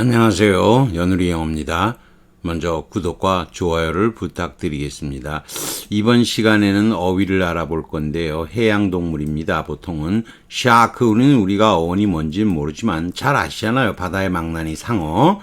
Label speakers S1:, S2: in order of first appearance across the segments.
S1: 안녕하세요. 연우리 영어입니다. 먼저 구독과 좋아요를 부탁드리겠습니다. 이번 시간에는 어휘를 알아볼 건데요. 해양동물입니다. 보통은 샤크는 우리가 어원이 뭔지 모르지만 잘 아시잖아요. 바다의 망나니 상어.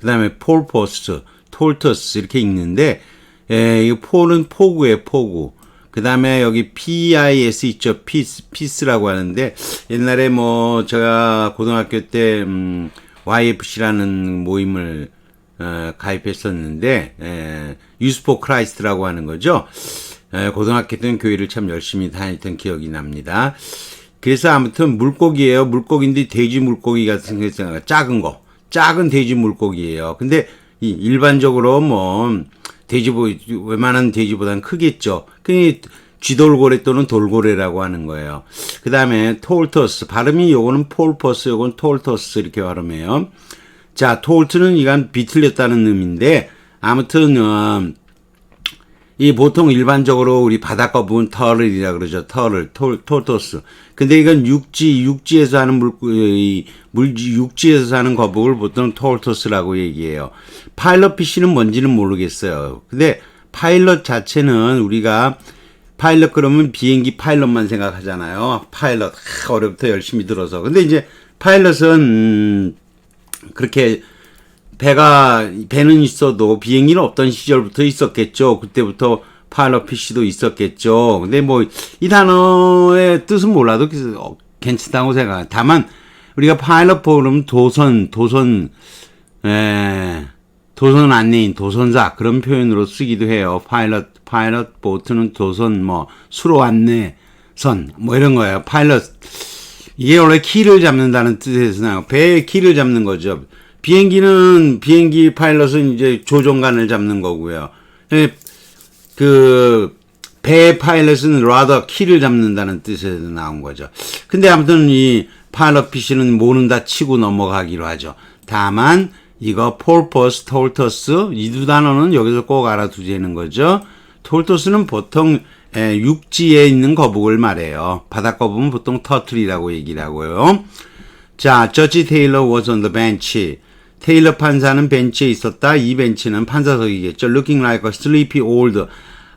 S1: 그 다음에 폴포스, 톨터스 이렇게 읽는데 에, 이 폴은 포구에 포구. 그 다음에 여기 PIS 있죠. 피스, 피스라고 하는데 옛날에 뭐 제가 고등학교 때 음, YFC라는 모임을 어, 가입했었는데 에, 유스포 크라이스트라고 하는 거죠. 에, 고등학교 때는 교회를 참 열심히 다녔던 기억이 납니다. 그래서 아무튼 물고기예요. 물고기인데 돼지 물고기 같은 거 있잖아요. 작은 거. 작은 돼지 물고기예요. 근데 이 일반적으로 뭐 돼지 보 웬만한 돼지보다는 크겠죠. 그 쥐돌고래 또는 돌고래라고 하는 거예요. 그 다음에 톨터스 발음이 요거는 폴퍼스 요건 톨터스 이렇게 발음해요. 자 톨트는 이건 비틀렸다는 의미인데 아무튼 어, 이 보통 일반적으로 우리 바닷가 부분 터를이라 그러죠. 터를 톨 톨토스. 근데 이건 육지 육지에서 하는 물, 이, 물 육지에서 사는 거북을 보통 톨토스라고 얘기해요. 파일럿 피쉬는 뭔지는 모르겠어요. 근데 파일럿 자체는 우리가 파일럿 그러면 비행기 파일럿만 생각하잖아요. 파일럿 하, 어려부터 열심히 들어서. 근데 이제 파일럿은 음, 그렇게 배가 배는 있어도 비행기는 없던 시절부터 있었겠죠. 그때부터 파일럿 피쉬도 있었겠죠. 근데 뭐 이 단어의 뜻은 몰라도 어, 괜찮다고 생각. 다만 우리가 파일럿 보면 도선 도선 에 도선 안내인 도선사 그런 표현으로 쓰기도 해요. 파일럿 파일럿 보트는 도선 뭐 수로 안내선 뭐 이런 거예요. 파일럿 이게 원래 키를 잡는다는 뜻에서 나요. 배의 키를 잡는 거죠. 비행기는 비행기 파일럿은 이제 조종관을 잡는 거고요. 예, 그배 파일럿은 rather 키를 잡는다는 뜻에서 나온 거죠. 근데 아무튼 이 파일럿 피시는 모른다 치고 넘어가기로 하죠. 다만 이거 폴퍼스, 톨터스 이 두 단어는 여기서 꼭 알아두자는 거죠. 톨터스는 보통 에, 육지에 있는 거북을 말해요. 바닷거북은 보통 터틀이라고 얘기를 하고요. 자, 저지 테일러 was on the bench. 테일러 판사는 벤치에 있었다. 이 벤치는 판사석이겠죠. Looking like a sleepy old.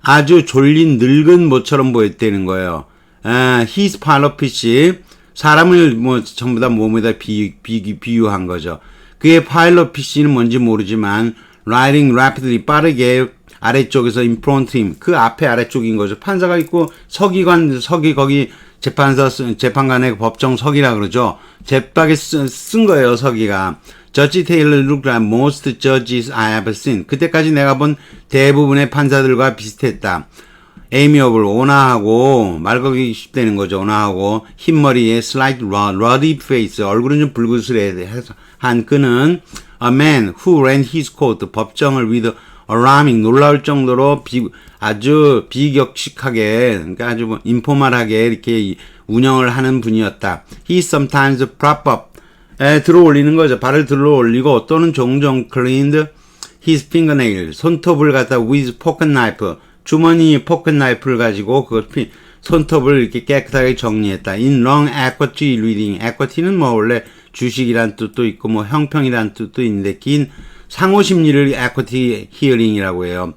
S1: 아주 졸린 늙은 모처럼 보였다는 거예요. 아, his pilotfish. 사람을 뭐 전부 다 몸에다 비, 비, 비유한 거죠. 그의 파일럿 피시는 뭔지 모르지만 riding rapidly 빠르게 아래쪽에서 in front 그 앞에 아래쪽인 거죠. 판사가 있고 서기관 서기 거기 재판사 재판관의 법정석이라 그러죠. 재박에 쓴 거예요 서기가. 저지 테일러 like most judges I have seen. 그때까지 내가 본 대부분의 판사들과 비슷했다. 에이미업을 온화하고 말거기 쉽다는 거죠. 온화하고 흰머리에 slight ruddy face 얼굴은 좀 불그스레한 그는 a man who ran his court 법정을 with alarming 놀라울 정도로 비, 아주 비격식하게 그러니까 아주 뭐 인포멀하게 이렇게 운영을 하는 분이었다. He sometimes prop up 에, 들어 올리는 거죠. 발을 들어 올리고 또는 종종 cleaned his fingernail 손톱을 갖다 with pocket knife 주머니 포켓 나이프를 가지고 피, 손톱을 이렇게 깨끗하게 정리했다. In long equity reading. equity는 뭐 원래 주식이란 뜻도 있고 뭐 형평이란 뜻도 있는데 긴 상호 심리를 equity hearing이라고 해요.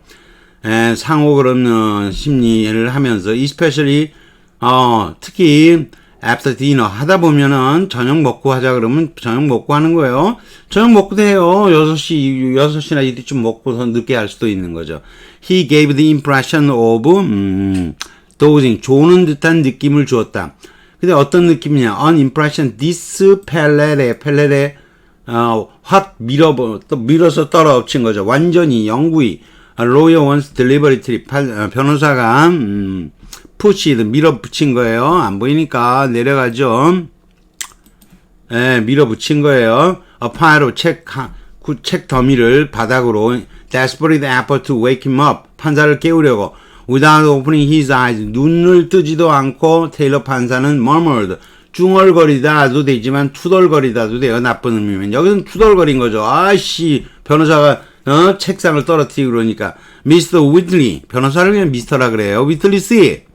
S1: 에, 상호 그런 어, 심리를 하면서 especially 어, 특히 after dinner 하다 보면은 저녁 먹고 하자 그러면 저녁 먹고 하는 거예요. 저녁 먹고도 해요. 6시, 6시나 이때쯤 먹고서 늦게 할 수도 있는 거죠. He gave the impression of, 음, dozing. 조는 듯한 느낌을 주었다. 근데 어떤 느낌이냐? An impression, this 펠레레, 펠레레, 어, 확 밀어, 또 밀어서 떨어엎친 거죠. 완전히, 영구히. lawyer wants deliberately, 변호사가, 음, 푸시드 밀어붙인 거예요. 안 보이니까 내려가죠. 예, 밀어붙인 거예요. 어파로 책, 책 더미를 바닥으로 desperate effort to wake him up. 판사를 깨우려고 without opening his eyes. 눈을 뜨지도 않고 테일러 판사는 murmured. 중얼거리다도 되지만 투덜거리다도 돼요. 나쁜 의미면. 여기는 투덜거린 거죠. 아씨, 변호사가 어? 책상을 떨어뜨리고 그러니까. 미스터 위틀리. 변호사를 그냥 미스터라 그래요. 위틀리 씨.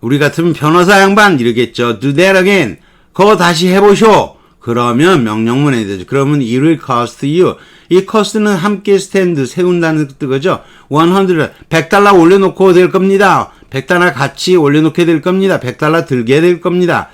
S1: 우리 같으면 변호사 양반 이러겠죠. Do that again. 그거 다시 해보쇼. 그러면 명령문에 되죠. 그러면 it will cost you. 이 cost는 함께 스탠드 세운다는 뜻이죠. 100 100달러 올려놓고 될 겁니다. 100달러 같이 올려놓게 될 겁니다. 100달러 들게 될 겁니다.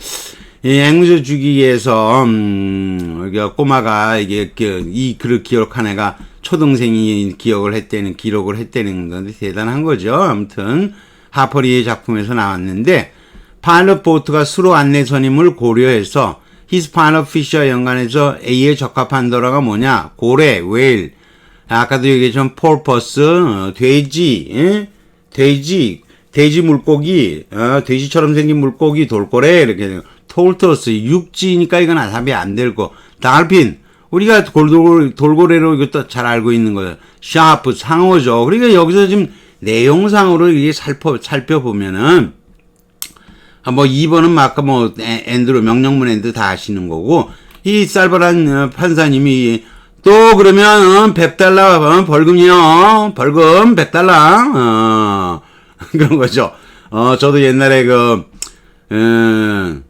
S1: 이 앵무새 주기에서 음, 여기 꼬마가 이게 그- 이 글을 기억한 애가 초등생이 기억을 했다는 기록을 했다는 건데 대단한 거죠. 아무튼 하퍼리의 작품에서 나왔는데 파일럿 보트가 수로 안내 선임을 고려해서 히스 파일럿 피셔 연관해서 A에 적합한 단어가 뭐냐? 고래, 웨일. 아까도 얘기했지만 폴퍼스, 어, 돼지, 예? 돼지, 돼지 물고기, 어, 돼지처럼 생긴 물고기, 돌고래 이렇게 톨터스 육지니까 이건 답이 안 될고 달핀 우리가 돌고래, 돌고래로 이것도 잘 알고 있는 거예요. 샤프 상어죠. 그러니까 여기서 지금 내용상으로 이게 살펴 살펴보면은 아, 뭐 2번은 뭐 아까 뭐 에- 엔드로 명령문 엔드 다 아시는 거고 이 쌀벌한 어, 판사님이 또 그러면 어, 100달러 어, 벌금이요. 벌금 100달러. 어, 그런 거죠. 어 저도 옛날에 그 음,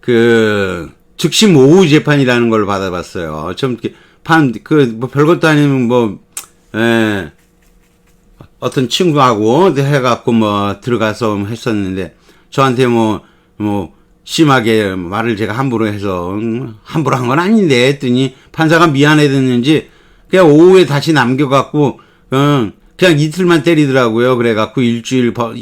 S1: 그 즉시 모의 재판이라는 걸 받아봤어요. 좀판그 뭐 별것도 아니면 뭐 에, 어떤 친구하고 해갖고 뭐 들어가서 했었는데 저한테 뭐, 뭐, 심하게 말을 제가 함부로 해서, 음, 함부로 한 건 아닌데 했더니 판사가 미안해졌는지 그냥 오후에 다시 남겨갖고, 어, 그냥 이틀만 때리더라고요. 그래갖고 일주일, 버-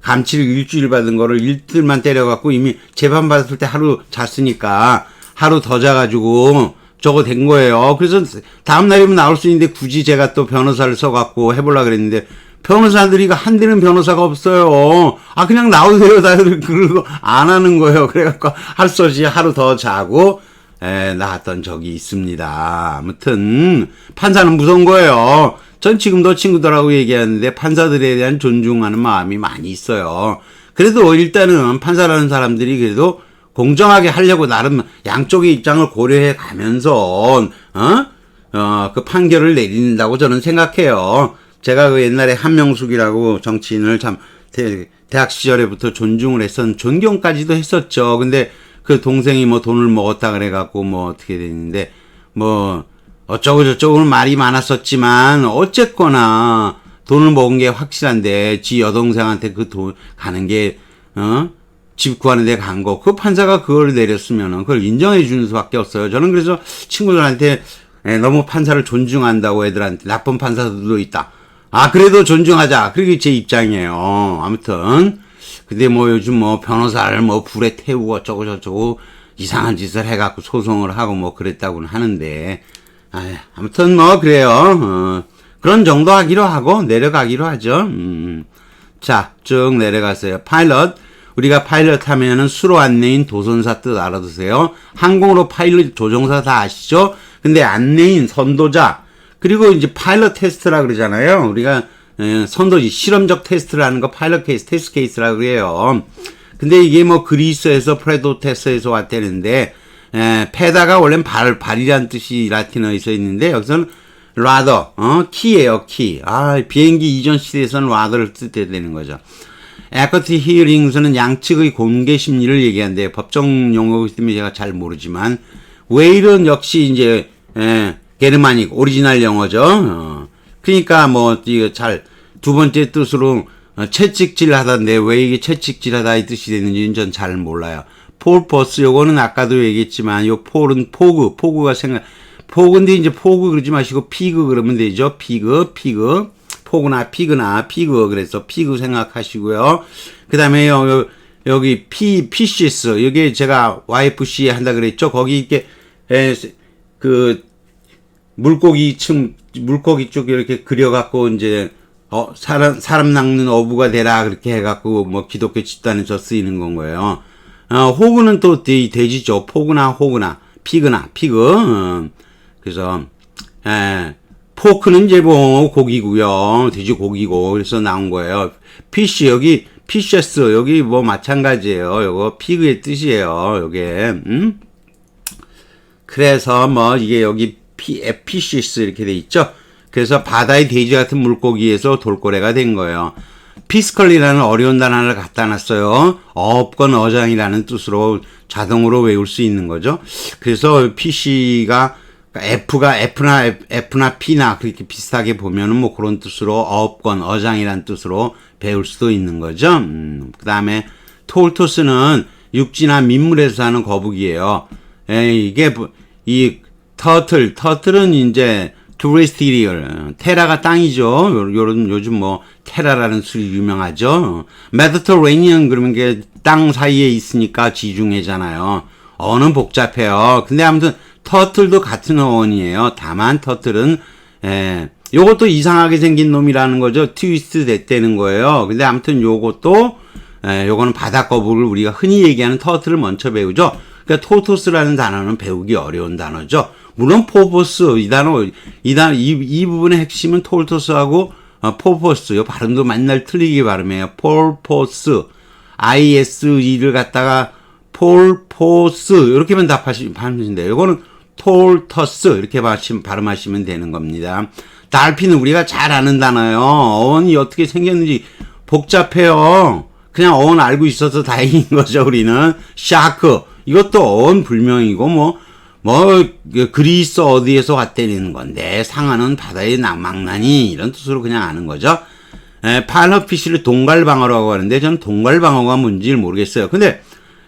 S1: 감치를 일주일 받은 거를 이틀만 때려갖고 이미 재판 받았을 때 하루 잤으니까 하루 더 자가지고 저거 된 거예요. 그래서 다음날이면 나올 수 있는데 굳이 제가 또 변호사를 써갖고 해보려고 그랬는데 변호사들이 한 대는 변호사가 없어요. 아, 그냥 나오세요. 다들 그러고 안 하는 거예요. 그래갖고 할 수 없이 하루 더 자고, 에, 나왔던 적이 있습니다. 아무튼, 판사는 무서운 거예요. 전 지금도 친구들하고 얘기하는데 판사들에 대한 존중하는 마음이 많이 있어요. 그래도 일단은 판사라는 사람들이 그래도 공정하게 하려고 나름 양쪽의 입장을 고려해 가면서, 어? 어, 그 판결을 내린다고 저는 생각해요. 제가 그 옛날에 한명숙이라고 정치인을 참 대, 학 시절에부터 존중을 했었, 존경까지도 했었죠. 근데 그 동생이 뭐 돈을 먹었다 그래갖고 뭐 어떻게 됐는데 뭐 어쩌고 저쩌고는 말이 많았었지만 어쨌거나 돈을 먹은 게 확실한데 지 여동생한테 그 돈 가는 게 어? 집 구하는 데 간 거. 그 판사가 그걸 내렸으면은 그걸 인정해 주는 수밖에 없어요. 저는 그래서 친구들한테 에, 너무 판사를 존중한다고 애들한테 나쁜 판사들도 있다. 아, 그래도 존중하자. 그게 제 입장이에요. 아무튼. 근데 뭐 요즘 뭐 변호사를 뭐 불에 태우고 어쩌고 저쩌고 이상한 짓을 해갖고 소송을 하고 뭐 그랬다고는 하는데. 아, 아무튼 뭐 그래요. 어, 그런 정도 하기로 하고 내려가기로 하죠. 음. 자, 쭉 내려가세요. 파일럿. 우리가 파일럿 하면은 수로 안내인 도선사 뜻 알아두세요. 항공으로 파일럿 조종사 다 아시죠? 근데 안내인 선도자 그리고 이제 파일럿 테스트라 그러잖아요. 우리가 에, 선도지 실험적 테스트를 하는 거 파일럿 케이스, 테스트 케이스라 그래요. 근데 이게 뭐 그리스에서 프레도테스에서 왔다는데 에, 페다가 원래는 발 발이란 뜻이 라틴어에 써 있는데 여기서는 rather 어 키예요 키. 아 비행기 이전 시대에서는 rather를 뜻해야 되는 거죠. 에커티 히어링스는 양측의 공개 심리를 얘기한대요. 법정 용어이기 때문에 제가 잘 모르지만 웨일은 역시 이제 에, 게르마닉 오리지널 영어죠. 어. 그러니까 뭐 이거 잘 두 번째 뜻으로 어, 채찍질하다인데 왜 이게 채찍질하다 이 뜻이 되는지는 전 잘 몰라요. 폴퍼스 요거는 아까도 얘기했지만 요 폴은 포그 포그가 생각 포그인데 이제 포그 그러지 마시고 피그 그러면 되죠. 피그 피그 포그나 피그나 피그 그래서 피그 생각하시고요. 그 다음에 요, 여기 피 피시스 여기 제가 YFC 한다 그랬죠. 거기 이렇게 에, 그 물고기 층 물고기 쪽 이렇게 그려갖고 이제 어 사람 사람 낚는 어부가 되라 그렇게 해갖고 뭐 기독교 집단에서 쓰이는 건 거예요. 어 호구는 또 돼, 돼지죠. 포구나 호구나 피그나 피그. 어, 그래서 에 포크는 이제 뭐 고기고요. 돼지 고기고 그래서 나온 거예요. 피쉬 여기 피셔스 여기 뭐 마찬가지예요. 요거 피그의 뜻이에요. 요게 음. 그래서 뭐 이게 여기 피, 에피시스 이렇게 돼 있죠. 그래서 바다의 돼지 같은 물고기에서 돌고래가 된 거예요. 피스컬이라는 어려운 단어를 갖다 놨어요. 어업건 어장이라는 뜻으로 자동으로 외울 수 있는 거죠. 그래서 PC가 F가 F나 F나 P나 그렇게 비슷하게 보면은 뭐 그런 뜻으로 어업건 어장이라는 뜻으로 배울 수도 있는 거죠. 음, 그다음에 톨토스는 육지나 민물에서 사는 거북이에요. 에, 이게 뭐- 이 터틀 터틀은 이제 투리스티리얼 테라가 땅이죠. 요- 요런 요즘 뭐 테라라는 술이 유명하죠. 메디터레니언 그러면 게 땅 사이에 있으니까 지중해잖아요. 어는 복잡해요. 근데 아무튼 터틀도 같은 어원이에요. 다만 터틀은 에, 요것도 이상하게 생긴 놈이라는 거죠. 트위스트 됐다는 거예요. 근데 아무튼 요것도 에, 요거는 바다거북을 우리가 흔히 얘기하는 터틀을 먼저 배우죠. 그러니까 토토스라는 단어는 배우기 어려운 단어죠. 물론 포포스 이 단어 이 단어 이, 이 부분의 핵심은 톨토스하고 어, 포포스 요 발음도 맨날 틀리게 발음해요. 폴포스 ISE를 갖다가 폴포스 이렇게만 답하시면 돼요. 이거는 톨터스 이렇게 발음- 발음하시면 되는 겁니다. 달피는 우리가 잘 아는 단어예요. 어원이 어떻게 생겼는지 복잡해요. 그냥 어원 알고 있어서 다행인 거죠, 우리는. 샤크. 이것도 어원 불명이고, 뭐, 뭐, 그 그리스 어디에서 왔다는 건데, 상하는 바다의 낭망나니, 이런 뜻으로 그냥 아는 거죠. 에, 팔러피쉬를 동갈방어라고 하는데, 저는 동갈방어가 뭔지 모르겠어요. 근데,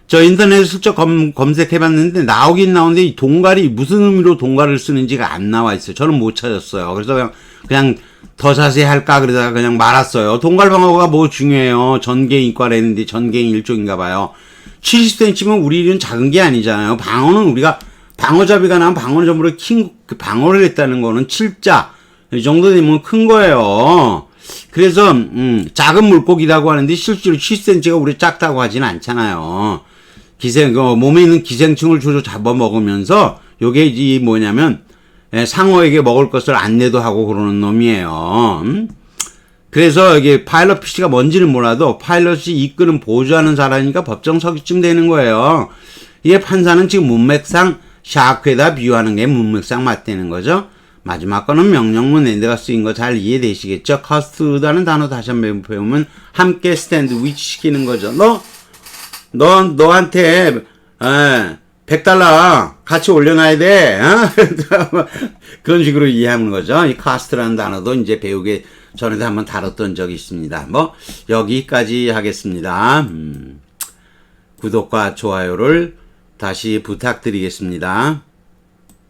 S1: 저 인터넷에 슬쩍 검, 검색해봤는데 나오긴 나오는데 이 동갈이 무슨 의미로 동갈을 쓰는지가 안 나와 있어요. 저는 못 찾았어요. 그래서 그냥 그냥 더 자세히 할까 그러다가 그냥 말았어요. 동갈방어가 뭐 중요해요. 전갱 이과라 했는데 전갱 일종인가 봐요. 70cm면 우리는 작은 게 아니잖아요. 방어는 우리가 방어잡이가 나면 방어잡으로 킹, 그 방어를 했다는 거는 7자 이 정도 되면 큰 거예요. 그래서 음, 작은 물고기라고 하는데 실제로 7cm가 우리 작다고 하진 않잖아요. 기생 그 몸에 있는 기생충을 주로 잡아 먹으면서 요게 이 뭐냐면 에, 상어에게 먹을 것을 안내도 하고 그러는 놈이에요. 음? 그래서 이게 파일럿 PC가 뭔지는 몰라도 파일럿이 이끄는 보조하는 사람이니까 법정 서기쯤 되는 거예요. 이게 판사는 지금 문맥상 샤크에다 비유하는 게 문맥상 맞다는 거죠. 마지막 거는 명령문 엔드가 쓰인 거 잘 이해되시겠죠? 커스트라는 단어 다시 한번 배우면 함께 스탠드 위치 시키는 거죠. 너 너, 너한테, 에, 100달러 같이 올려놔야 돼. 어? 그런 식으로 이해하는 거죠. 이 카스트라는 단어도 이제 배우게 전에도 한번 다뤘던 적이 있습니다. 뭐, 여기까지 하겠습니다. 음, 구독과 좋아요를 다시 부탁드리겠습니다.